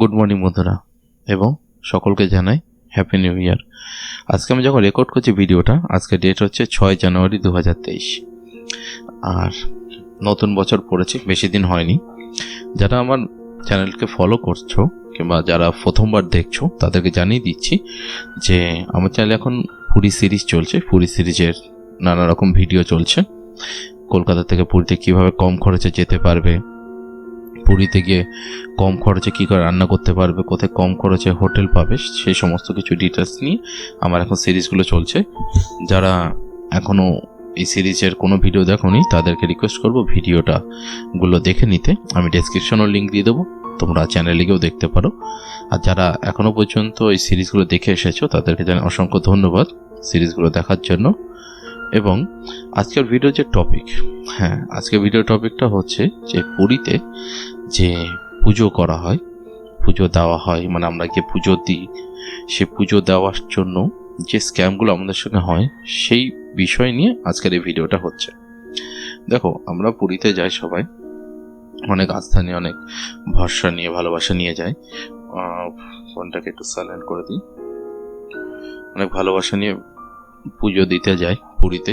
Good morning বন্ধুরা। এবং সকলকে জানাই হ্যাপি নিউ ইয়ার আজকে আমি যখন রেকর্ড করছি ভিডিওটা, আজকে ডেট হচ্ছে ছয় জানুয়ারি দু হাজার তেইশ। আর নতুন বছর পড়েছে, বেশি দিন হয়নি। যারা আমার চ্যানেলকে ফলো করছ, কিংবা যারা প্রথমবার দেখছ, তাদেরকে জানিয়ে দিচ্ছি যে, আমার চ্যানেলে এখন পুরী সিরিজ চলছে। পুরী সিরিজের নানা রকম ভিডিও চলছে। কলকাতা থেকে পুরীতে কীভাবে কম খরচে যেতে পারবে পুরীতে গিয়ে কম খরচে কী করে রান্না করতে পারবে, কোথায় কম খরচে হোটেল পাবে সেই সমস্ত কিছু ডিটেলস নিয়ে আমার এখন সিরিজগুলো চলছে। যারা এখনও এই সিরিজের কোনো ভিডিও দেখোনি, তাদেরকে রিকোয়েস্ট করব ভিডিওটা গুলো দেখে নিতে। আমি ডেসক্রিপশনও লিঙ্ক দিয়ে দেবো, তোমরা চ্যানেলে গিয়েও দেখতে পারো। আর যারা এখনও পর্যন্ত এই সিরিজগুলো দেখে এসেছ, তাদেরকে জানাই অসংখ্য ধন্যবাদ সিরিজগুলো দেখার জন্য। এবং আজকের ভিডিও যে টপিক হ্যাঁ আজকের ভিডিও টপিকটা হচ্ছে যে পুরীতে যে পুজো করা হয়, পুজো দেওয়া হয় মানে আমরা গিয়ে পুজো দিই, সে পুজো দেওয়ার জন্য যে স্ক্যামগুলো আমাদের সঙ্গে হয়, সেই বিষয় নিয়ে আজকের এই ভিডিওটা হচ্ছে। দেখো, আমরা পুরীতে যাই সবাই, অনেক আস্থা নিয়ে, অনেক ভরসা নিয়ে, ভালোবাসা নিয়ে যাই। ফোনটাকে একটু সাইলেন্ট করে দিই। অনেক ভালোবাসা নিয়ে পুজো দিতে যাই পুরীতে।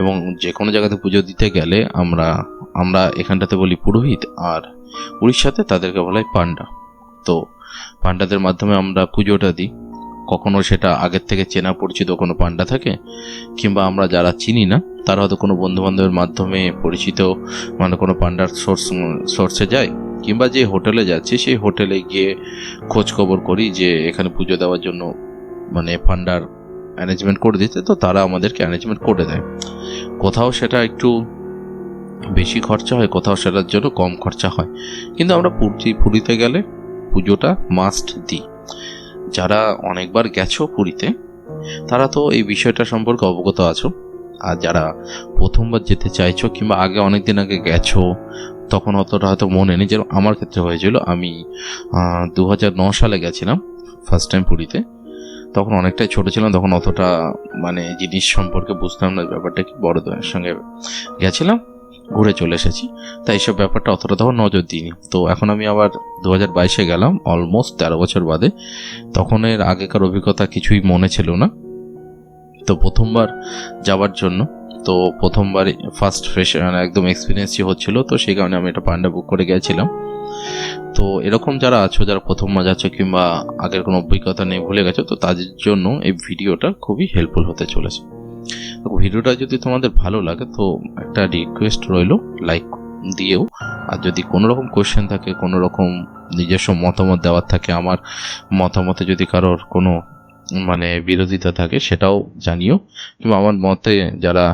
এবং যে কোনো জায়গাতে পুজো দিতে গেলে আমরা আমরা এখানটাতে বলি পুরোহিত আর উড়িষ্যাতে তাদেরকে বলা হয় পান্ডা তো পান্ডাদের মাধ্যমে আমরা পুজোটা দিই। কখনো সেটা আগের থেকে চেনা পরিচিত কোনো পান্ডা থাকে, কিংবা আমরা যারা চিনি না, তারা হয়তো কোনো বন্ধু বান্ধবের মাধ্যমে পরিচিত মানে কোনো পান্ডার সোর্স সোর্সে যায়, কিংবা যে হোটেলে যাচ্ছি, সেই হোটেলে গিয়ে খোঁজ খবর করি যে এখানে পুজো দেওয়ার জন্য মানে পান্ডার অ্যারেঞ্জমেন্ট করে দিতে, তো তারা আমাদেরকে অ্যারেঞ্জমেন্ট করে দেয়। কোথাও সেটা একটু বেশি খরচা হয়, কোথাও সেটার জন্য কম খরচা হয়। কিন্তু আমরা পুরী, পুরীতে গেলে পুজোটা মাস্ট দিই। যারা অনেকবার গেছো পুরীতে, তারা তো এই বিষয়টা সম্পর্কে অবগত আছো। আর যারা প্রথমবার যেতে চাইছো কিংবা আগে অনেক দিন আগে গেছো, তখন অতটা হয়তো মনে নেই। যেরকম আমার ক্ষেত্রে হয়েছিল, আমি দু সালে গেছিলাম ফার্স্ট টাইম পুরীতে। তখন অনেকটাই ছোট ছিলাম, তখন অতটা মানে জিনিস সম্পর্কে বুঝতাম না, ব্যাপারটা কি বড়দের সঙ্গে গেছিলাম, ঘুরে চলে এসেছি। তাই এইসব ব্যাপারটা অতটা তখন নজর দিইনি। তো এখন আমি আবার দু হাজার বাইশে গেলাম অলমোস্ট তেরো বছর বাদে। তখন এর আগেকার অভিজ্ঞতা কিছুই মনে ছিল না। তো প্রথমবার যাওয়ার জন্য, তো প্রথমবার ফার্স্ট ফ্রেশ একদম এক্সপিরিয়েন্সই হচ্ছিল। তো সেই কারণে আমি এটা পান্ডা বুক করে গেছিলাম। তো এরকম যারা আছো, যারা প্রথমবার যাচ্ছ কিংবা আগের কোনো অভিজ্ঞতা নেই ভুলে গেছো, তো তাদের জন্য এই ভিডিওটা খুবই হেল্পফুল হতে চলেছে। ভিডিওটা যদি তোমাদের ভালো লাগে, তো একটা রিকোয়েস্ট রইল লাইক দিয়েও। আর যদি কোনো রকম কোয়েশ্চেন থাকে কোনো রকম নিজস্ব মতামত দেওয়ার থাকে, আমার মতামতে যদি কারোর কোনো মানে বিরোধিতা থাকে, সেটাও জানিও। কিংবা আমার মতে যারা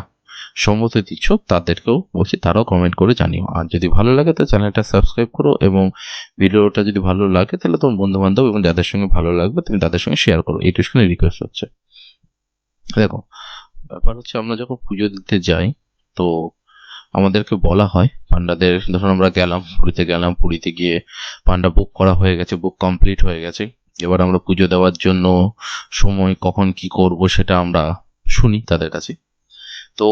সম্মতি দিচ্ছ, তাদেরকেও বলছি, তারাও কমেন্ট করে জানিও। আর যদি ভালো লাগে, তো চ্যানেলটা সাবস্ক্রাইব করো এবং ভিডিওটা যদি ভালো লাগে, তাহলে তোমার বন্ধু বান্ধব এবং যাদের সঙ্গে ভালো লাগবে, তুমি তাদের সঙ্গে শেয়ার করো। এইটুকুনি রিকোয়েস্ট হচ্ছে। দেখো, ব্যাপার হচ্ছে আমরা যখন পুজো দিতে যাই, তো আমাদেরকে বলা হয়, পান্ডাদের ধরুন আমরা গেলাম, পুরীতে গেলাম, পুরীতে গিয়ে পান্ডা বুক করা হয়ে গেছে বুক কমপ্লিট হয়ে গেছে। এবার আমরা পুজো দেওয়ার জন্য সময় কখন কি করব সেটা আমরা শুনি তাদের কাছে। তো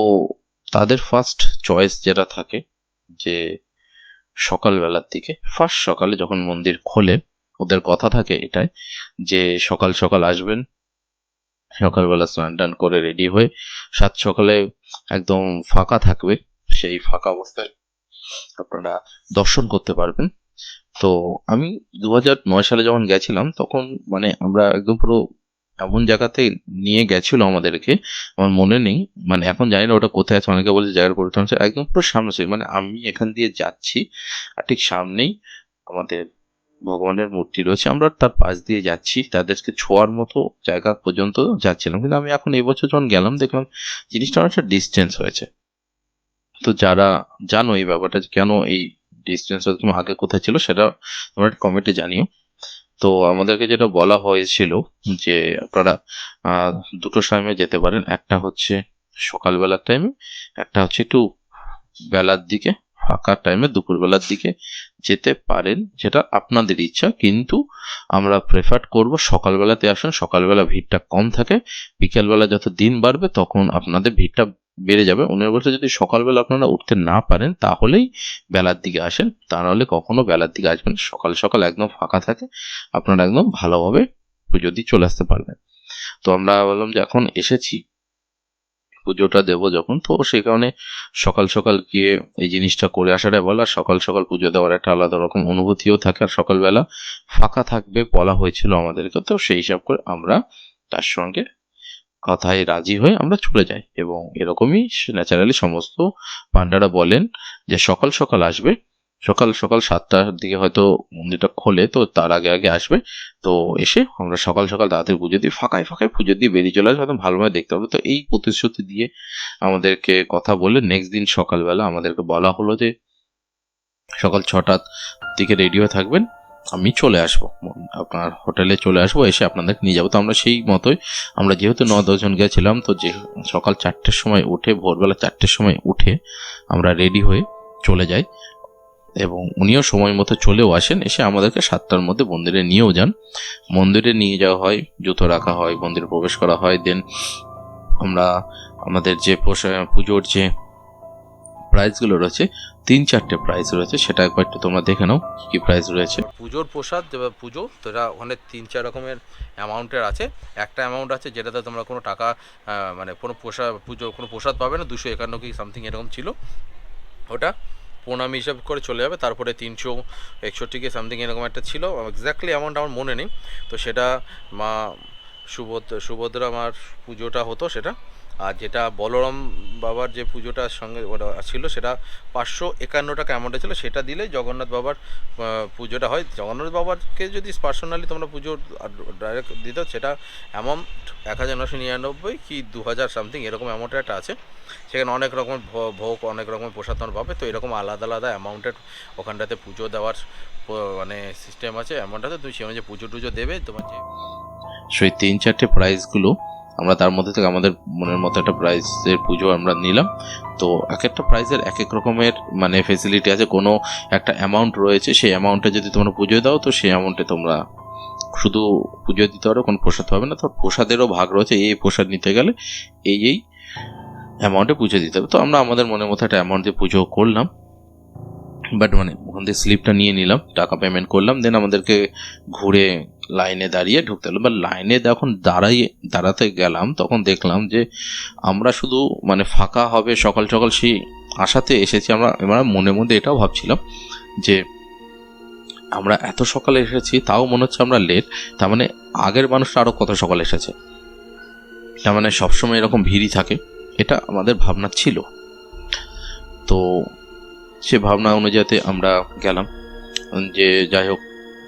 তাদের ফার্স্ট চয়েস যেটা থাকে, যে সকালবেলার দিকে ফার্স্ট সকালে যখন মন্দির খোলে, ওদের কথা থাকে এটাই, যে সকাল সকাল আসবেন, সকালবেলা স্নান টান করে রেডি হয়ে সাত সকালে একদম ফাঁকা থাকবে, সেই ফাঁকা অবস্থায় আপনারা দর্শন করতে পারবেন। তো আমি দু নয় সালে যখন গেছিলাম, তখন মানে আমরা একদম পুরো এমন জায়গাতে নিয়ে গেছিল আমাদেরকে, আমার মনে নেই। মানে এখন জানি না ওটা কোথায় আছে, অনেকে বলছে জায়গার পরিবর্তন হচ্ছে, একদম পুরো সামনে মানে আমি এখান দিয়ে যাচ্ছি, আর ঠিক সামনেই আমাদের ভগবানের মূর্তি রয়েছে। আমরা তার পাশ দিয়ে যাচ্ছি, তাদেরকে ছোঁয়ার মতো জায়গা পর্যন্ত যাচ্ছিলাম। কিন্তু আমি এখন এবছর যখন গেলাম, দেখলাম জিনিসটা অনেকটা ডিস্টেন্স হয়েছে। তো যারা জানো এই ব্যাপারটা কেন এই ডিস্টেন্স আগে কোথায় ছিল, সেটা তোমরা কমেন্টে জানিও। তো আমাদেরকে যেটা বলা হয়েছিল যে আপনারা দুটো টাইমে যেতে পারেন। একটা হচ্ছে সকালবেলার টাইমে একটা হচ্ছে একটু বেলার দিকে, ফাঁকা টাইমে দুপুরবেলার দিকে যেতে পারেন, যেটা আপনাদের ইচ্ছা। কিন্তু আমরা প্রেফার করব সকালবেলাতে আসুন। সকালবেলা ভিড়টা কম থাকে। বিকেলবেলা যত দিন বাড়বে, তখন আপনাদের ভিড়টা বেড়ে যাবে। উনি বলছে, যদি সকালবেলা আপনারা উঠতে না পারেন, তাহলেই বেলার দিকে আসেন। তা নাহলে কখনো বেলার দিকে আসবেন সকাল সকাল একদম ফাঁকা থাকে। আপনারা একদম ভালোভাবে পুজো দিয়ে চলে আসতে পারবেন। তো আমরা বললাম যে, এখন এসেছি। পুজোটা দেবো যখন। তো সেই কারণে সকাল সকাল গিয়ে এই জিনিসটা করে আসাটাই বলা সকাল সকাল পুজো দেওয়ার একটা আলাদা রকম অনুভূতিও থাকে। আর সকালবেলা ফাঁকা থাকবে বলা হয়েছিল আমাদেরকে। তো সেই হিসাব করে আমরা তার সঙ্গে কথায় রাজি হয়ে আমরা চলে যাই এবং এরকমই ন্যাচারালি সমস্ত পান্ডারা বলেন যে সকাল সকাল আসবে। সকাল সকাল সাতটার দিকে হয়তো মন্দিরটা খোলে তো তার আগে আগে আসবে। তো এসে আমরা সকাল সকাল তাড়াতাড়ি পুজো দিয়ে ফাঁকায় ফাঁকায় পুজো দিয়ে বেরিয়ে চলে আসবে, একদম ভালোভাবে দেখতে হবে। তো এই প্রতিশ্রুতি দিয়ে আমাদেরকে কথা বলে নেক্সট দিন সকালবেলা আমাদেরকে বলা হলো যে সকাল ছটার দিকে রেডি হয়ে থাকবেন। আমি চলে আসব। আপনার হোটেলে চলে আসব, এসে আপনাদেরকে নিয়ে যাব। তো আমরা সেই মতোই, আমরা যেহেতু ন দশজন গেছিলাম, তো যে সকাল চারটের সময় উঠে, ভোরবেলা চারটের সময় উঠে আমরা রেডি হয়ে চলে যাই। এবং উনিও সময় মতো চলেও আসেন, এসে আমাদেরকে সাতটার মধ্যে মন্দিরে নিয়েও যান। মন্দিরে নিয়ে যাওয়া হয়, জুতো রাখা হয়, মন্দিরে প্রবেশ করা হয়। দেন আমরা আমাদের যে পুজোর যে প্রাইজগুলো রয়েছে, তিন চারটে প্রাইজ রয়েছে, সেটা একবার একটু তোমরা দেখে নাও কি প্রাইজ রয়েছে। পুজোর প্রসাদ পুজো, তো এটা ওখানে তিন চার রকমের অ্যামাউন্টের আছে। একটা অ্যামাউন্ট আছে যেটাতে তোমরা কোনো টাকা মানে কোনো প্রসাদ পুজো, কোনো প্রসাদ পাবে না, দুশো একান্ন কি সামথিং এরকম ছিল। ওটা প্রণামী হিসাব করে চলে যাবে, তারপরে তিনশো একষট্টি কি সামথিং এরকম একটা ছিল। এক্স্যাক্টলি অ্যামাউন্ট আমার মনে নেই, তো সেটা মা সুভদ্রা সুভদ্রা মার পুজোটা হতো সেটা। আর যেটা বলরাম বাবার যে পুজোটার সঙ্গে ওটা ছিল, সেটা পাঁচশো একান্ন টাকা অ্যামাউন্টে ছিল, সেটা দিলে জগন্নাথ বাবার পুজোটা হয়। জগন্নাথ বাবাকে যদি পার্সোনালি তোমরা পুজো ডাইরেক্ট দিত, সেটা অ্যামাউন্ট এক হাজার নশো নিরানব্বই কি দু হাজার সামথিং এরকম অ্যামাউন্টের একটা আছে। সেখানে অনেক রকমের ভ- ভোগ, অনেক রকমের প্রসাদ তোমরা পাবে। তো এরকম আলাদা আলাদা অ্যামাউন্টের ওখানটাতে পুজো দেওয়ার মানে সিস্টেম আছে। অ্যামাউন্টটাতে তুমি সে অনুযায়ী পুজো টুজো দেবে, তোমার যে সেই তিন চারটে প্রাইজগুলো আমরা তার মধ্যে থেকে আমাদের মনের মতো একটা প্রাইজের পুজো আমরা নিলাম। তো এক একটা প্রাইজের এক এক রকমের মানে ফেসিলিটি আছে, কোনো একটা অ্যামাউন্ট রয়েছে, সেই অ্যামাউন্টে যদি তোমরা পুজো দাও, তো সেই অ্যামাউন্টে তোমরা শুধু পুজো দিতে পারো, কোনো প্রসাদ পাবে না। তো প্রসাদেরও ভাগ রয়েছে, এই এই প্রসাদ নিতে গেলে এই এই অ্যামাউন্টে পুজো দিতে হবে। তো আমরা আমাদের মনের মতো একটা অ্যামাউন্ট দিয়ে পুজো করলাম। বাট মানে ওখান থেকে স্লিপটা নিয়ে নিলাম, টাকা পেমেন্ট করলাম দেন আমাদেরকে ঘুরে লাইনে দাঁড়িয়ে ঢুকতে হলো। বা লাইনে যখন দাঁড়াইয়ে, দাঁড়াতে গেলাম, তখন দেখলাম যে আমরা শুধু মানে ফাঁকা হবে সকাল সকাল সেই আশাতে এসেছি। আমরা আমরা মনে মধ্যে এটাও ভাবছিলাম যে আমরা এত সকালে এসেছি, তাও মনে হচ্ছে আমরা লেট তার মানে আগের মানুষটা আরও কত সকালে এসেছে? তার মানে সবসময় এরকম ভিড়ই থাকে। এটা আমাদের ভাবনা ছিল। তো সে ভাবনা অনুযায়ী আমরা গেলাম। যে যাই হোক,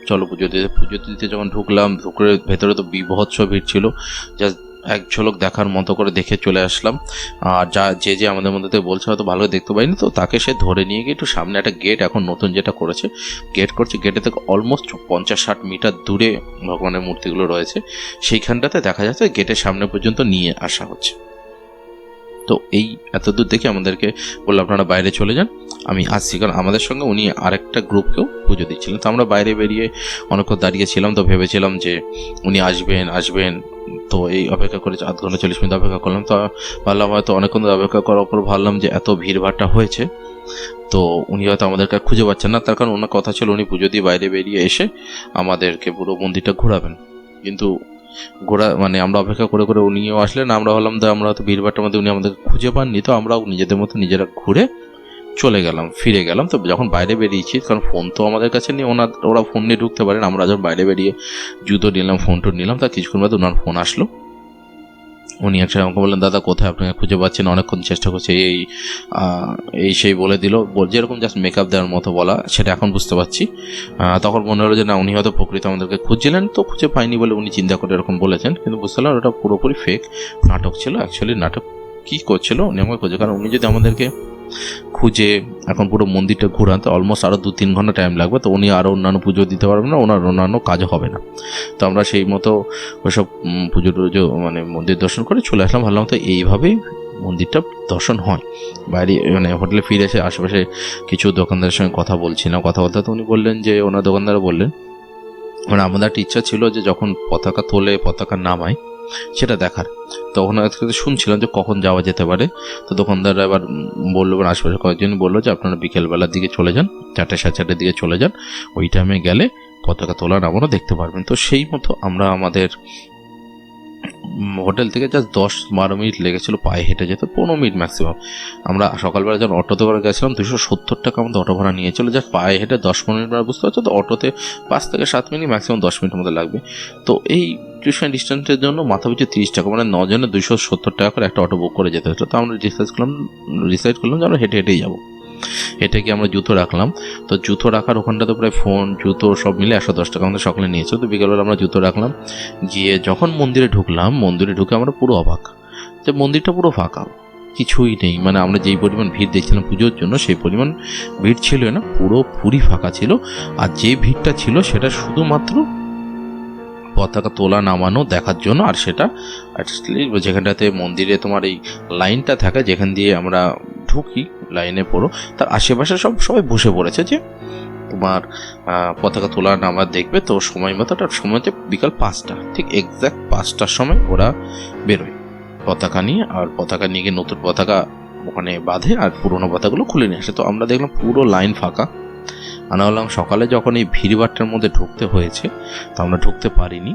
চলো পুজো দিতে। পুজো দিতে যখন ঢুকলাম, ঢুকে ভেতরে তো বিভৎস ভিড় ছিল। জাস্ট এক ঝলক দেখার মতো করে দেখে চলে আসলাম। আর যা, যে যে আমাদের মধ্যে বলছে, হয়তো ভালো দেখতে পাইনি তো, তাকে সে ধরে নিয়ে গিয়ে একটু সামনে একটা গেট এখন নতুন যেটা করেছে গেট করছে। গেটে থেকে অলমোস্ট পঞ্চাশ ষাট মিটার দূরে ভগবানের মূর্তিগুলো রয়েছে। সেইখানটাতে দেখা যাচ্ছে গেটের সামনে পর্যন্ত নিয়ে আসা হচ্ছে। তো এই এত দূর দেখে আমাদেরকে বলল, আপনারা বাইরে চলে যান। আমি আসছি, কারণ আমাদের সঙ্গে উনি আরেকটা গ্রুপকেও পুজো দিচ্ছিলেন। তো আমরা বাইরে বেরিয়ে অনেকক্ষণ দাঁড়িয়েছিলাম, তো ভেবেছিলাম যে উনি আসবেন আসবেন। তো এই অপেক্ষা করে আধ ঘণ্টা চল্লিশ মিনিট অপেক্ষা করলাম। তো ভাবলাম হয়তো অনেকক্ষণ অপেক্ষা করার পর ভাবলাম যে এত ভিড়ভাড়টা হয়েছে, তো উনি হয়তো আমাদেরকে খুঁজে পাচ্ছেন না। তার কারণ ওনার কথা ছিল, উনি পুজো দিয়ে বাইরে বেরিয়ে এসে আমাদেরকে পুরো মন্দিরটা ঘোরাবেন। কিন্তু ঘোরা মানে আমরা অপেক্ষা করে করে উনিও আসলেন। আমরা হলাম তো আমরা তো ভিড়ভাড়টার মধ্যে উনি আমাদের খুঁজে পাননি। তো আমরাও নিজেদের মতো নিজেরা ঘুরে চলে গেলাম, ফিরে গেলাম। তো যখন বাইরে বেরিয়েছি, কারণ ফোন তো আমাদের কাছে নেই, ওনার, ওরা ফোন নিয়ে ঢুকতে পারেন। আমরা যখন বাইরে বেরিয়ে জুতো নিলাম ফোন টোন নিলাম তার কিছুক্ষণ বাদে ওনার ফোন আসলো। উনি একসাথে আমাকে বললেন, দাদা, কোথায়? আপনাকে খুঁজে পাচ্ছেন অনেকক্ষণ চেষ্টা করছে। এই এই সেই বলে দিল। যেরকম জাস্ট মেকআপ দেওয়ার মতো বলা, সেটা এখন বুঝতে পারছি। তখন মনে হলো যে, না, উনি হয়তো প্রকৃত আমাদেরকে খুঁজছিলেন, তো খুঁজে পাইনি বলে উনি চিন্তা করে এরকম বলেছেন। কিন্তু বুঝতে পারলাম, ওটা পুরোপুরি ফেক নাটক ছিল অ্যাকচুয়ালি নাটক কী করছিল, উনি আমাকে খুঁজে। কারণ উনি যদি আমাদেরকে খুঁজে এখন পুরো মন্দিরটা ঘুরান, তো অলমোস্ট আরও দু তিন ঘণ্টা টাইম লাগবে, তো উনি আরও অন্যান্য পুজো দিতে পারবেন না, ওনার অন্যান্য কাজ হবে না। তো আমরা সেই মতো ওইসব পুজো টুজো মানে মন্দির দর্শন করে চলে আসলাম, ভাবলাম তো এইভাবেই মন্দিরটা দর্শন হয়। বাইরে মানে হোটেলে ফিরে এসে আশেপাশে কিছু দোকানদারের সঙ্গে কথা বলছিলাম কথা বলতে তো উনি বললেন যে, ওনার দোকানদার বললেন। মানে আমাদের একটা ইচ্ছা ছিল যে যখন পতাকা তোলে, পতাকা নামায় সেটা দেখার। তো ওখানে শুনছিলাম যে কখন যাওয়া যেতে পারে। তো দোকানদাররা এবার বলল এবার আশেপাশে কয়েকজন বলল যে আপনারা বিকেলবেলার দিকে চলে যান, চারটে সাড়ে চারটের দিকে চলে যান। ওই টাইমে গেলে পতাকা তোলা নামানো দেখতে পারবেন। তো সেই মতো আমরা আমাদের হোটেল থেকে জাস্ট দশ বারো মিনিট লেগেছিল, পায়ে হেঁটে যেতে, পনেরো মিনিট ম্যাক্সিমাম আমরা সকালবেলা যখন অটোতে করে গেছিলাম, দুশো সত্তর টাকা আমাদের অটো ভাড়া নিয়েছিল। জাস্ট পায়ে হেঁটে দশ পনেরো মিনিট বুঝতে পারছ, তো অটোতে পাঁচ থেকে সাত মিনিট ম্যাক্সিমাম দশ মিনিটের মধ্যে লাগবে। তো এই টিউশন ডিস্টেন্সের জন্য মাথা পিছু তিরিশ টাকা মানে নজনে দুশো সত্তর টাকা করে একটা অটো বুক করে যেতে হতো। তো আমরা ডিসাইড করলাম ডিসাইড করলাম যে আমরা হেঁটে হেঁটেই যাব। হেঁটে গিয়ে আমরা জুতো রাখলাম। তো জুতো রাখার ওখানটা তো প্রায় ফোন জুতো সব মিলে একশো দশ টাকা আমাদের সকালে নিয়েছিল তো বিকেলবেলা আমরা জুতো রাখলাম। গিয়ে যখন মন্দিরে ঢুকলাম, মন্দিরে ঢুকে আমরা পুরো অবাক। যে মন্দিরটা পুরো ফাঁকা, কিছুই নেই। মানে আমরা যেই পরিমাণ ভিড় দেখছিলাম পুজোর জন্য, সেই পরিমাণ ভিড় ছিল না, পুরো পুরি ফাঁকা ছিল। আর যে ভিড়টা ছিল সেটা শুধুমাত্র পতাকা তোলা নামানো দেখার জন্য, আর সেটা যেখানটাতে মন্দিরে তোমার এই লাইনটা থাকে, যেখান দিয়ে আমরা ঢুকি, লাইনে পড়ো, তার আশেপাশে সব সবাই বসে পড়েছে যে তোমার পতাকা তোলা নামা দেখবে তো সময় মতো, তার সময় হচ্ছে বিকাল পাঁচটা, ঠিক এক্স্যাক্ট পাঁচটার সময় ওরা বেরোয়। পতাকা নিয়ে, আর পতাকা নিয়ে গিয়ে নতুন পতাকা ওখানে বাঁধে, আর পুরোনো পতাকাগুলো খুলে নিয়ে আসে। তো আমরা দেখলাম পুরো লাইন ফাঁকা। আনা হলাম সকালে যখন এই ভিড়ভাট্টার মধ্যে ঢুকতে হয়েছে, তো আমরা ঢুকতে পারিনি।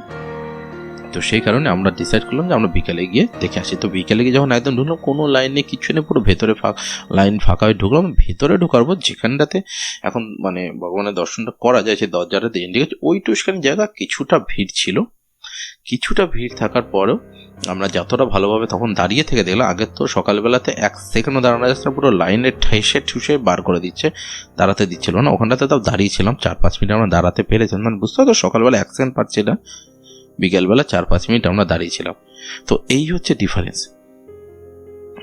তো সেই কারণে আমরা ডিসাইড করলাম যে আমরা বিকেলে গিয়ে দেখে আসি। তো বিকেলে গিয়ে যখন একদম ঢুকলাম, কোনো লাইন নেই কিছু নেই, পুরো ভেতরে ফাঁকা লাইন ফাঁকা হয়ে ঢুকলাম। ভেতরে ঢুকার পর যেখানটাতে এখন মানে ভগবানের দর্শনটা করা যায়, সেই দরজাটাতে ইন্ডিকেট ওই টুসখানি জায়গা কিছুটা ভিড় ছিল। কিছুটা ভিড় থাকার পরেও আমরা যতটা ভালোভাবে তখন দাঁড়িয়ে থেকে দেখলাম আগের তো সকালবেলাতে এক সেকেন্ডও দাঁড়ানো যাচ্ছে পুরো লাইনে ঠেসে ঠুসে বার করে দিচ্ছে, দাঁড়াতে দিচ্ছিল না। ওখানটাতে তাও দাঁড়িয়েছিলাম চার পাঁচ মিনিট আমরা দাঁড়াতে পেরেছিলাম। মানে বুঝতে তো সকালবেলা এক সেকেন্ড পাচ্ছি না বিকেলবেলা চার পাঁচ মিনিট আমরা দাঁড়িয়েছিলাম। তো এই হচ্ছে ডিফারেন্স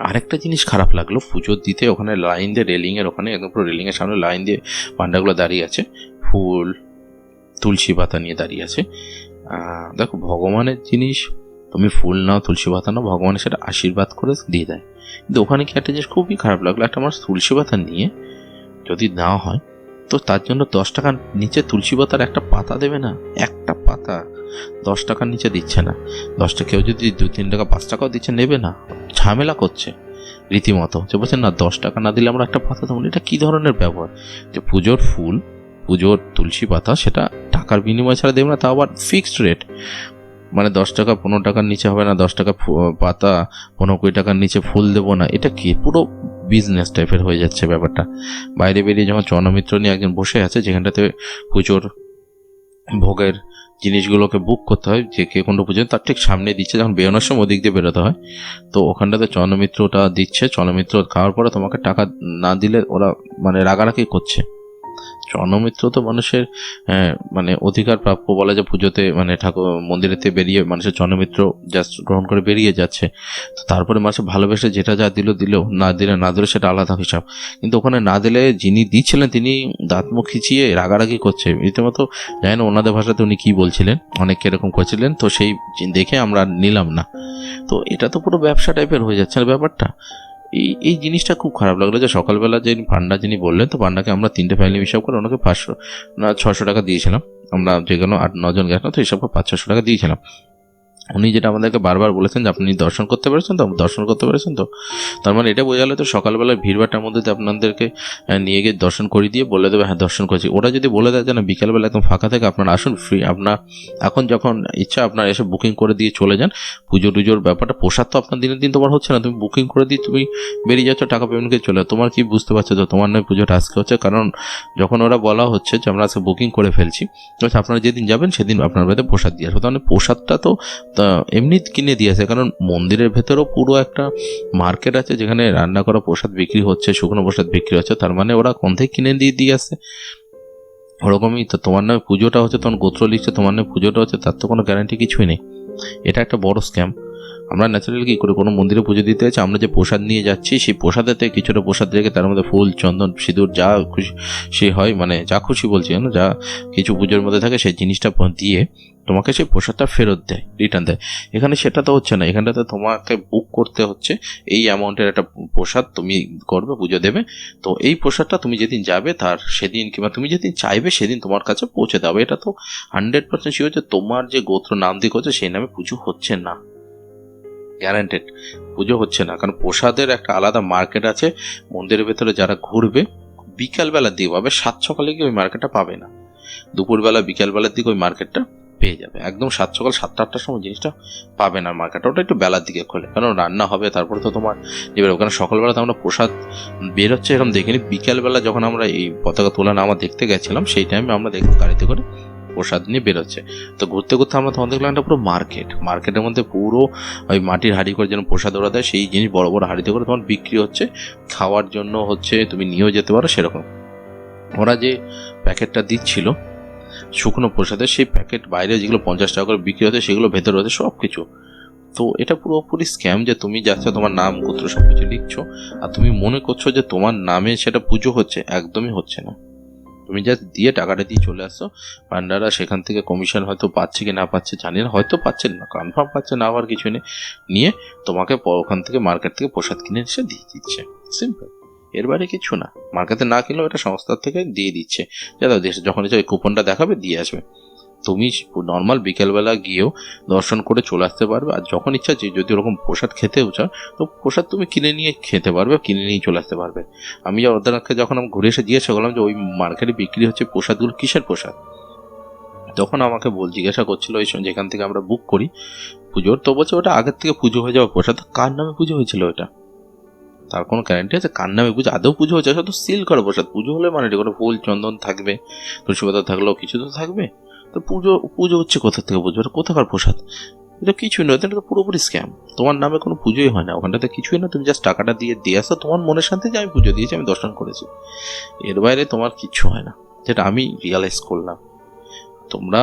আরেকটা জিনিস খারাপ লাগল, পুজো দিতে ওখানে লাইন দিয়ে রেলিংয়ের ওখানে, একদম পুরো রেলিংয়ের সামনে লাইন দিয়ে পান্ডাগুলো দাঁড়িয়ে আছে, ফুল, তুলসী পাতা নিয়ে দাঁড়িয়ে আছে। দেখো, ভগবানের জিনিস, তুমি ফুল নাও, তুলসী পাতা নাও ভগবানের সেটা আশীর্বাদ করে দিয়ে দেয়। কিন্তু ওখানে কি একটা জিনিস খুবই খারাপ লাগল, একটা মানুষ তুলসী পাতা নিয়ে যদি না হয়, তো তার জন্য দশ টাকার নিচে তুলসী পাতার একটা পাতা দেবে না? একটা পাতা দশ টাকার নিচে দিচ্ছে না। দশটা কেউ যদি দু, তিন টাকা, পাঁচ টাকাও দিচ্ছে, নেবে না। ঝামেলা করছে রীতিমতো। যে বলছেন না, দশ টাকা না দিলে আমরা একটা পাতা দেবো এটা কী ধরনের ব্যবহার? যে পুজোর ফুল, পুজোর তুলসী পাতা, সেটা টাকার বিনিময় ছাড়া দেবে না তা আবার ফিক্সড রেট মানে দশ টাকা পনেরো টাকার নিচে হবে না, দশ টাকা পাতা পনেরো কুড়ি টাকার নিচে ফুল দেবো না। এটা কি? পুরো বিজনেস টাইপের হয়ে যাচ্ছে ব্যাপারটা। বাইরে বেরিয়ে যখন চন্দ্রমিত্র নিয়ে একজন বসে আছে, যেখানটাতে পুজোর ভোগের জিনিসগুলোকে বুক করতে হয়, যে কে কোনটা পুজো, তার ঠিক সামনে দিচ্ছে, যখন বেরোনোর সময় ওদিক দিয়ে বেরোতে হয়। তো ওখানটাতে চন্দ্রমিত্রটা দিচ্ছে, চন্দ্রমিত্র খাওয়ার পরে তোমাকে টাকা না দিলে ওরা মানে রাগারাগি করছে। চন্দ্রমিত্র তো মানুষের আহ, মানে অধিকার প্রাপ্য বলা যায় পুজোতে মানে ঠাকুর মন্দিরেতে বেরিয়ে মানুষের চন্দ্রমিত্র জাস্ট গ্রহণ করে বেরিয়ে যাচ্ছে। তো তারপরে মানুষ ভালোবেসে যেটা যা দিল দিল। না দিলে না দিলে সেটা আলাদা হিসাব। কিন্তু ওখানে না দিলে যিনি দিচ্ছিলেন তিনি দাঁত মুখ খিচিয়ে রাগারাগি করছে। রীতিমতো জানি না ওনাদের ভাষাতে উনি কী বলছিলেন অনেকে এরকম করছিলেন। তো সেই দেখে আমরা নিলাম না। তো এটা তো পুরো ব্যবসা টাইপের হয়ে যাচ্ছে। ব্যাপারটা এই এই জিনিসটা খুব খারাপ লাগল যে সকালবেলা যে পান্ডা যিনি বললেন, তো পান্ডাকে আমরা তিনটে ফ্যামিলি হিসাব করে ওনাকে পাঁচশো, না ছশো টাকা দিয়েছিলাম। আমরা যে কোনো আট, নজন গেছিলাম, তো হিসাব করে পাঁচ ছশো টাকা দিয়েছিলাম। উনি যেটা আমাদেরকে বারবার বলেছেন যে আপনি দর্শন করতে পেরেছেন তো, দর্শন করতে পেরেছেন তো? তার মানে এটা বোঝা গেলো তো সকালবেলা ভিড়ভাট্টার মধ্যে আপনাদেরকে নিয়ে গিয়ে দর্শন করিয়ে দিয়ে বলে দেবে হ্যাঁ দর্শন করেছি। ওরা যদি বলে দেয় যে, না, বিকালবেলা একদম ফাঁকা থাকে আপনারা আসুন ফ্রি আপনার এখন যখন ইচ্ছা আপনার এসে বুকিং করে দিয়ে চলে যান, পুজো টুজোর ব্যাপারটা, প্রসাদ তো আপনার দিনের দিন তোমার হচ্ছে না, তুমি বুকিং করে দিয়ে তুমি বেরিয়ে যাচ্ছ, টাকা পেমেন্ট করে চলে। তোমার কি বুঝতে পারছ তো, তোমার নয় পুজোটা আজকে হচ্ছে? কারণ যখন ওরা বলা হচ্ছে যে, আমরা আজকে বুকিং করে ফেলছি, তো আপনারা যেদিন যাবেন, সেদিন আপনার বাড়িতে প্রসাদ দিয়ে আসব। তাহলে প্রসাদটা তা এমনি কিনে দিয়েছে কারণ মন্দিরের ভেতরেও পুরো একটা মার্কেট আছে যেখানে রান্না করা প্রসাদ বিক্রি হচ্ছে, শুকনো প্রসাদ বিক্রি হচ্ছে। তার মানে ওরা কোন থেকে কিনে দিয়ে দিয়ে আসে? ওরকমই তো তোমার নামে পুজোটা হচ্ছে, তখন গোত্র লিখছে, তোমার নামে পুজোটা হচ্ছে, তার তো কোনো গ্যারান্টি কিছুই নেই। এটা একটা বড় স্ক্যাম আমরা ন্যাচারালি কী করে কোনো মন্দিরে পুজো দিতে যাচ্ছি আমরা যে প্রসাদ নিয়ে যাচ্ছি, সেই প্রসাদেতে কিছুটা প্রসাদ রেখে তার মধ্যে ফুল, চন্দন, সিঁদুর, যা খুশি সে হয় মানে যা খুশি বলছি, জানো, যা কিছু পুজোর মধ্যে থাকে সেই জিনিসটা দিয়ে তোমাকে সেই প্রসাদটা ফেরত দেয় রিটার্ন দেয়। এখানে সেটা তো হচ্ছে না, এখানটাতে তোমাকে বুক করতে হচ্ছে, এই অ্যামাউন্টের একটা প্রসাদ তুমি করবে, পুজো দেবে, তো এই প্রসাদটা তুমি যেদিন যাবে তার সেদিন কিংবা তুমি যেদিন চাইবে সেদিন তোমার কাছে পৌঁছে দেবে এটা তো হান্ড্রেড পার্সেন্ট শিওর যে তোমার যে গোত্র নাম দিয়ে করছে সেই নামে পুজো হচ্ছে না। গ্যারান্টেড পুজো হচ্ছে না, কারণ প্রসাদের একটা আলাদা মার্কেট আছে, মন্দিরের ভেতরে যারা ঘুরবে, বিকালবেলার দিকে পাবে সাত সকালে গিয়ে ওই মার্কেটটা পাবে না। দুপুরবেলা, বিকালবেলার দিকে ওই মার্কেটটা পেয়ে যাবে। একদম সাত সকাল সাতটা, আটটার সময় জিনিসটা পাবে না মার্কেটটা ওটা একটু বেলার দিকে খোলে। কারণ রান্না হবে, তারপরে তো তোমার এবার কারণ সকালবেলা তো আমরা প্রসাদ বেরোচ্ছে, এরকম দেখিনি। বিকালবেলা যখন আমরা এই পতাকা তোলা নামা দেখতে গেছিলাম, সেই টাইমে আমরা দেখব গাড়িতে করে প্রসাদ নিয়ে বেরোচ্ছে। তো ঘুরতে ঘুরতে আমরা তখন দেখলাম একটা পুরো মার্কেট মার্কেটের মধ্যে পুরো ওই মাটির হাঁড়ি করে যেন প্রসাদ ওরা দেয়, সেই জিনিস বড় বড় হাঁড়িতে করে তোমার বিক্রি হচ্ছে। খাওয়ার জন্য হচ্ছে তুমি নিয়েও যেতে পারো সেরকম। ওরা যে প্যাকেটটা দিচ্ছিল, শুকনো প্রসাদের, সেই প্যাকেট বাইরে যেগুলো পঞ্চাশ টাকা করে বিক্রি হচ্ছে, সেগুলো ভেতরে হচ্ছে সব কিছু তো এটা পুরোপুরি স্ক্যাম যে তুমি যাচ্ছ, তোমার নাম, গোত্র সব কিছু লিখছো, আর তুমি মনে করছ যে তোমার নামে সেটা পুজো হচ্ছে, একদমই হচ্ছে না। তুমি যা দিয়ে টাকাটা দিয়ে চলে আসো পান্ডারা সেখান থেকে কমিশন হয়তো পাচ্ছে কি না পাচ্ছে জানি না, হয়তো পাচ্ছেন না কনফার্ম পাচ্ছে না, আবার কিছু নেই। নিয়ে তোমাকে ওখান থেকে মার্কেট থেকে প্রসাদ কিনে এসে দিয়ে দিচ্ছে। সিম্পল এর বাইরে কিছু না। মার্কেটে না কিনলেও এটা সংস্থার থেকে দিয়ে দিচ্ছে। যারা দেশে যখন এসে ওই কুপনটা দেখাবে, দিয়ে আসবে। তুমি নর্মাল বিকেলবেলা গিয়েও দর্শন করে চলে আসতে পারবে। আর যখন ইচ্ছা যে, যদি ওরকম প্রসাদ খেতেও চাও, তো প্রসাদ তুমি কিনে নিয়ে খেতে পারবে, কিনে নিয়ে চলে আসতে পারবে। আমি ওদেরকে যখন আমি ঘুরে এসে জিজ্ঞাসা করলাম যে, ওই মার্কেটে বিক্রি হচ্ছে প্রসাদগুলো কিসের প্রসাদ? তখন আমাকে বল, জিজ্ঞাসা করছিল ওই সময় যেখান থেকে আমরা বুক করি পুজোর, তো বলছে, ওটা আগের থেকে পুজো হয়ে যাওয়া প্রসাদ। কার নামে পুজো হয়েছিল ওটা? তার কোনো গ্যারান্টি আছে? কার নামে পুজো? আদৌ পুজো হয়েছে? শুধু সিল করা প্রসাদ। পুজো হলে মানে কোনো ফুল, চন্দন থাকবে, তুলসী পাতা থাকলেও কিছু তো থাকবে। তো পুজো পুজো হচ্ছে কোথা থেকে বুঝবে? এটা কোথাকার প্রসাদ? এটা কিছুই নয়, এটা তো পুরোপুরি স্ক্যাম তোমার নামে কোনো পুজোই হয় না, ওখানটাতে কিছুই না তুমি জাস্ট টাকাটা দিয়ে দিয়ে আসো, তোমার মনের শান্তি যে আমি পুজো দিয়েছি, আমি দর্শন করেছি। এর বাইরে তোমার কিচ্ছু হয় না। যেটা আমি রিয়ালাইজ করলাম। তোমরা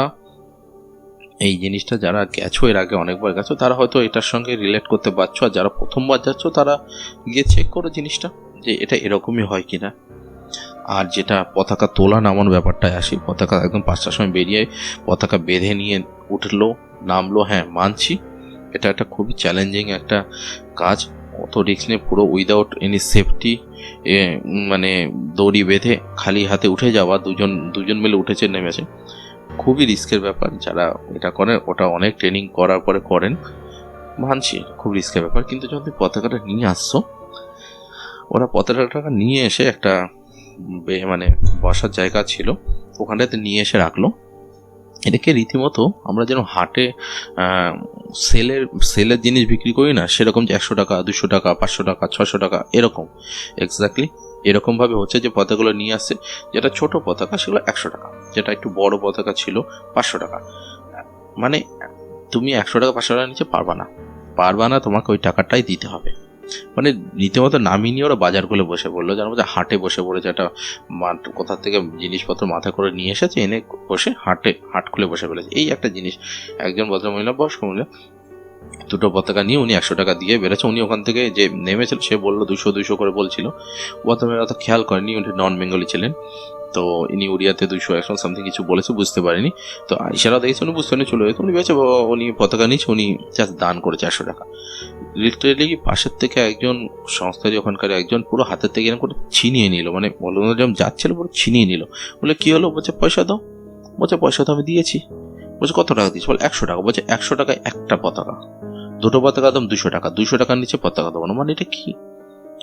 এই জিনিসটা যারা গেছো, এর আগে অনেকবার গেছো, তারা হয়তো এটার সঙ্গে রিলেট করতে পারছ, আর যারা প্রথমবার যাচ্ছ, তারা গিয়ে চেক করো জিনিসটা, যে এটা এরকমই হয় কিনা। আর যেটা পতাকা তোলা নামানো ব্যাপারটায় আসি, পতাকা একদম পাঁচটার সময় বেরিয়ে পতাকা বেঁধে নিয়ে উঠল, নামলো হ্যাঁ মানছি। এটা একটা খুবই চ্যালেঞ্জিং একটা কাজ। অত রিস্ক নিয়ে পুরো উইদাউট এনি সেফটি মানে দড়ি বেঁধে খালি হাতে উঠে যাওয়া, দুজন দুজন মিলে উঠেছে, নেমেছে। খুবই রিস্কের ব্যাপার, যারা এটা করেন ওটা অনেক ট্রেনিং করার পরে করেন। মানছি, খুব রিস্কের ব্যাপার। কিন্তু যখন পতাকাটা নিয়ে আসছো, ওরা পতাকাটা নিয়ে এসে একটা মানে বসার জায়গা ছিল, ওখানটাতে নিয়ে এসে রাখল। এটাকে রীতিমতো আমরা যেন হাটে সেলের সেলের জিনিস বিক্রি করি না, সেরকম যে একশো টাকা, দুশো টাকা, পাঁচশো টাকা ছশো টাকা, এরকম। এক্স্যাক্টলি এরকমভাবে হচ্ছে যে পতাকাগুলো নিয়ে আসছে, যেটা ছোট পতাকা, সেগুলো একশো টাকা, যেটা একটু বড় পতাকা ছিল, পাঁচশো টাকা। মানে তুমি একশো টাকা, পাঁচশো টাকা নিচে পারবা না। পারবা না, তোমাকে ওই টাকাটাই দিতে হবে। মানে রীতিমতো নামিয়ে নিয়ে ওরা বাজার খুলে বসে পড়ল। যার মধ্যে হাটে বসে পড়েছে একটা মাঠ, কোথা থেকে জিনিসপত্র মাথা করে নিয়ে এসেছে, এনে বসে হাটে, হাট খুলে বসে ফেলেছে। এই একটা জিনিস। একজন ভদ্রমহিলা, বয়স্ক মহিলা, দুটো পতাকা নিয়ে উনি একশো টাকা দিয়ে বেরোচ্ছে উনি ওখান থেকে যে নেমেছিল, সে বলল দুশো দুশো করে বলছিল। ভদ্রমহিলা অত খেয়াল করেনি, উনি নন বেঙ্গলি ছিলেন। তো ইনি উড়িয়াতে দুশো একশো সামথিং কিছু বলেছে, বুঝতে পারেনি। তো ইশারা দেখেছে উনি বুঝতে পারেনি, চলে গেছে। উনি ভেবেছে উনি পতাকা নিচ্ছে উনি জাস্ট দান করেছে একশো টাকা। লিটারেলি পাশের থেকে একজন সংস্থারই ওখানকার একজন পুরো হাতের থেকে এরকম করে ছিনিয়ে নিল। মানে যেমন যাচ্ছিল পুরো ছিনিয়ে নিল। বলে, কি হলো? বলছে, পয়সা দাও। বলছে, পয়সা তো আমি দিয়েছি। বলছে, কত টাকা দিয়েছি? বলে, একশো টাকা। বলছে, একশো টাকায় একটা পতাকা। দুটো পতাকা দাম দুশো টাকা। দুশো টাকার নিচে পতাকা দেবো না। মানে এটা কি?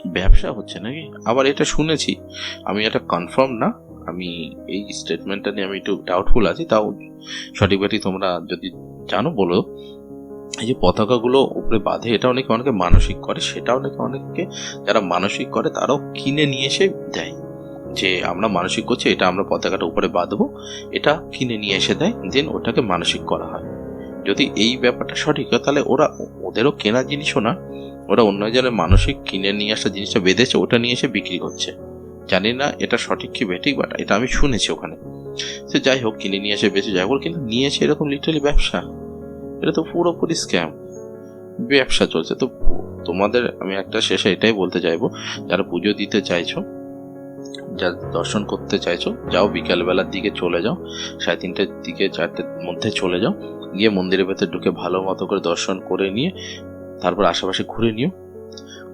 ব্যবসা হচ্ছে নাকি? আবার এটা শুনেছি, আমি এটা কনফার্ম না, আমি এই স্টেটমেন্টটা নিয়ে আমি একটু ডাউটফুল আছি, তাও সঠিকভাবে তোমরা যদি জানো, বলো। এই যে পতাকাগুলো উপরে বাঁধে, এটা অনেকে অনেকে মানসিক করে, সেটা অনেকে অনেকে যারা মানসিক করে, তারাও কিনে নিয়ে এসে দেয়। যে আমরা মানসিক করছি, এটা আমরা পতাকাটা উপরে বাঁধবো, এটা কিনে নিয়ে এসে দেয় দেন ওটাকে মানসিক করা হয়। যদি এই ব্যাপারটা সঠিক হয়, তাহলে ওরা, ওদেরও কেনা জিনিসও না, ওরা অন্য জনের মানসিক কিনে নিয়ে আসা জিনিসটা বেঁধেছে, ওটা নিয়ে এসে বিক্রি করছে। জানি না এটা সঠিক কি বেঠিক বাট এটা আমি শুনেছি ওখানে। সে যাই হোক, কিনে নিয়ে এসে বেঁচে যাই হোক, কিন্তু নিয়ে এসে এরকম লিটারালি ব্যবসা। এটা তো পুরোপুরি স্ক্যাম ব্যবসা চলছে। তো তোমাদের আমি একটা শেষে এটাই বলতে চাইব, যারা পুজো দিতে চাইছো যা দর্শন করতে চাইছো, যাও বিকালবেলার দিকে চলে যাও, সাড়ে তিনটের দিকে, চারটের মধ্যে চলে যাও, গিয়ে মন্দিরের ভেতর ঢুকে ভালো মতো করে দর্শন করে নিয়ে, তারপর আশেপাশে ঘুরে নিও।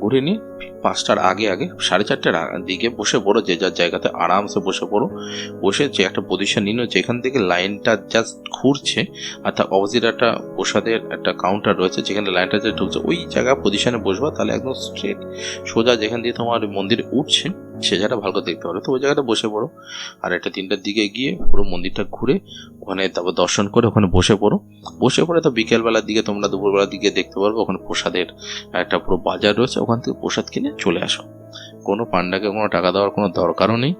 ঘুরে নিয়ে পাঁচটার আগে আগে, সাড়ে চারটার দিকে বসে পড়ো, যে যার জায়গাতে আরামসে বসে পড়ো। বসে যে একটা পজিশন নিন যেখান থেকে লাইনটা জাস্ট ঘুরছে তার অপোজিট একটা প্রসাদের একটা কাউন্টার রয়েছে, যেখানে লাইনটা যে ঢুকছে, ওই জায়গা পজিশনে বসবা, তাহলে একদম স্ট্রেট সোজা যেখান দিয়ে তোমার মন্দিরে উঠছে, সে জায়গাটা ভালো করে দেখতে পারো। তো ওই জায়গাটা বসে পড়ো। আর একটা তিনটার দিকে গিয়ে পুরো মন্দিরটা ঘুরে, ওখানে তারপর দর্শন করে ওখানে বসে পড়ো। বসে পড়ে তো বিকেলবেলার দিকে তোমরা দুপুরবেলার দিকে দেখতে পারবে, ওখানে প্রসাদের একটা পুরো বাজার রয়েছে, ওখান থেকে প্রসাদ কিনে চলে আসো। কোনো পান্ডাকে কোনো টাকা দেওয়ার কোনো দরকারও নেই।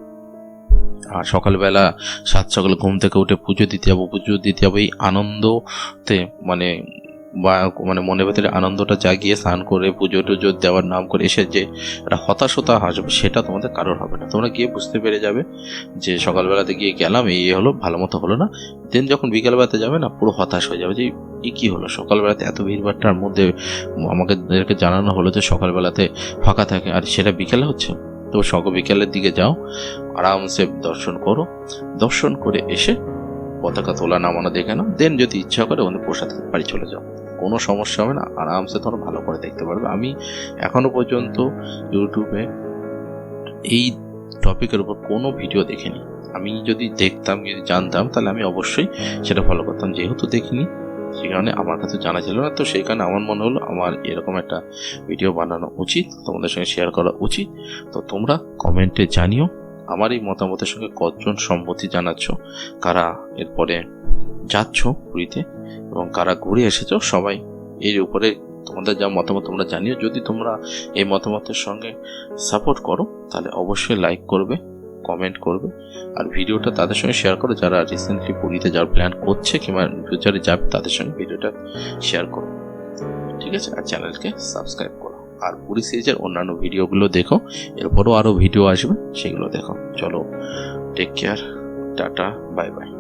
আর সকালবেলা সাত সকালে ঘুম থেকে উঠে পুজো দিতে যাব, পুজো দিতে যাব এই আনন্দতে মানে বা মানে মনের ভেতরে আনন্দটা জাগিয়ে স্নান করে পুজো টুজো দেওয়ার নাম করে এসে যে একটা হতাশতা আসবে সেটা তোমাদের কারোর হবে না। তোমরা গিয়ে বুঝতে পেরে যাবে যে সকালবেলাতে গিয়ে গেলাম, এই হলো, ভালো মতো হলো না। দেন যখন বিকালবেলাতে যাবে না, পুরো হতাশ হয়ে যাবে যে এই কী হলো? সকালবেলাতে এত ভিড়ভাড়টার মধ্যে আমাকে জানানো হলো যে সকালবেলাতে ফাঁকা থাকে, আর সেটা বিকেলে হচ্ছে? তো সক বিকেলের দিকে যাও, আরামসে দর্শন করো। দর্শন করে এসে পতাকা তোলা, নামানো দেখে নাও। দেন যদি ইচ্ছা করে, ওখানে প্রসাদ বাড়ি চলে যাও। কোনো সমস্যা হবে না, আরামসে তোমরা ভালো করে দেখতে পারবে। আমি এখনও পর্যন্ত ইউটিউবে এই টপিকের উপর কোনো ভিডিও দেখিনি। আমি যদি দেখতাম, যদি জানতাম, তাহলে আমি অবশ্যই সেটা ফলো করতাম। যেহেতু দেখিনি সেই কারণে আমার কাছে জানা ছিল না। তো সেই কারণে আমার মনে হলো আমার এরকম একটা ভিডিও বানানো উচিত, তোমাদের সঙ্গে শেয়ার করা উচিত। তো তোমরা কমেন্টে জানিও। আমার এই মতামতের সঙ্গে কতজন সম্মতি জানাচ্ছ? কারা এরপরে যাচ্ছ পুরীতে এবং কারা ঘুরে এসেছ? সবাই এর উপরে তোমাদের যা মতামত তোমরা জানিও। যদি তোমরা এই মতামতের সঙ্গে সাপোর্ট করো, তাহলে অবশ্যই লাইক করবে কমেন্ট করবে। আর ভিডিওটা তাদের সঙ্গে শেয়ার করো। যারা রিসেন্টলি পুরীতে যাওয়ার প্ল্যান করছে কিংবা ফিউচারে যাবে, তাদের সঙ্গে ভিডিওটা শেয়ার করো। ঠিক আছে? আর চ্যানেলকে সাবস্ক্রাইব করো। আর পুরী সিরিজের অন্যান্য ভিডিওগুলো দেখো। এরপরও আরও ভিডিও আসবে, সেগুলো দেখো। চলো take care tata bye bye